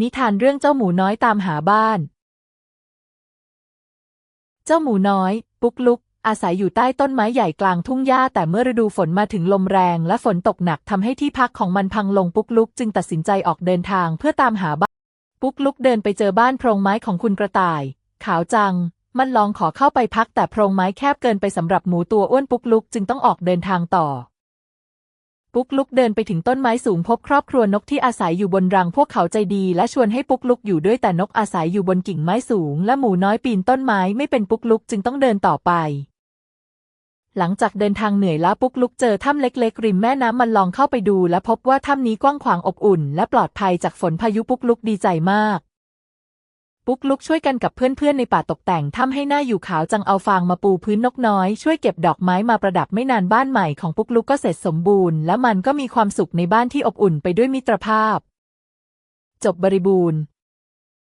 นิทานเรื่องเจ้าหมูน้อยตามหาบ้าน เจ้าหมูน้อย ปุ๊กลุก อาศัยอยู่ใต้ต้นไม้ใหญ่กลางทุ่งหญ้าแต่เมื่อฤดูฝนมาถึงลมแรงและฝนตกหนักทำให้ที่พักของมันพังลงปุ๊กลุก จึงตัดสินใจออกเดินทางเพื่อตามหาบ้าน ปุ๊กลุกเดินไปเจอบ้านโพรงไม้ของคุณกระต่าย ขาวจัง มันลองขอเข้าไปพักแต่โพรงไม้แคบเกินไปสำหรับหมูตัวอ้วนปุ๊กลุก จึงต้องออกเดินทางต่อ ปุ๊กลุกเดินไปถึงต้นไม้สูงพบครอบครัวนกที่อาศัยอยู่บนรังพวกเขาใจดี และชวนให้ปุ๊กลุกอยู่ด้วยแต่นกอาศัยอยู่บนกิ่งไม้สูง และหมูน้อยปีนต้นไม้ไม่เป็นปุ๊กลุกจึงต้องเดินต่อไป หลังจากเดินทางเหนื่อยล้าปุ๊กลุกเจอถ้ำเล็กๆ ริมแม่น้ำมันลองเข้าไปดู และพบว่าถ้ำนี้กว้างขวางอบอุ่น และปลอดภัยจากฝนพายุปุ๊กลุกดีใจมาก ปุ๊กลุกช่วยกันกับเพื่อนๆในป่าตกแต่งถ้ำให้หน้าอยู่ขาวจังเอาฟางมาปูพื้นนกน้อย ช่วยเก็บดอกไม้มาประดับไม่นานบ้านใหม่ของปุ๊กลุกก็เสร็จสมบูรณ์และมันก็มีความสุขในบ้านที่อบอุ่นไปด้วยมิตรภาพ จบบริบูรณ์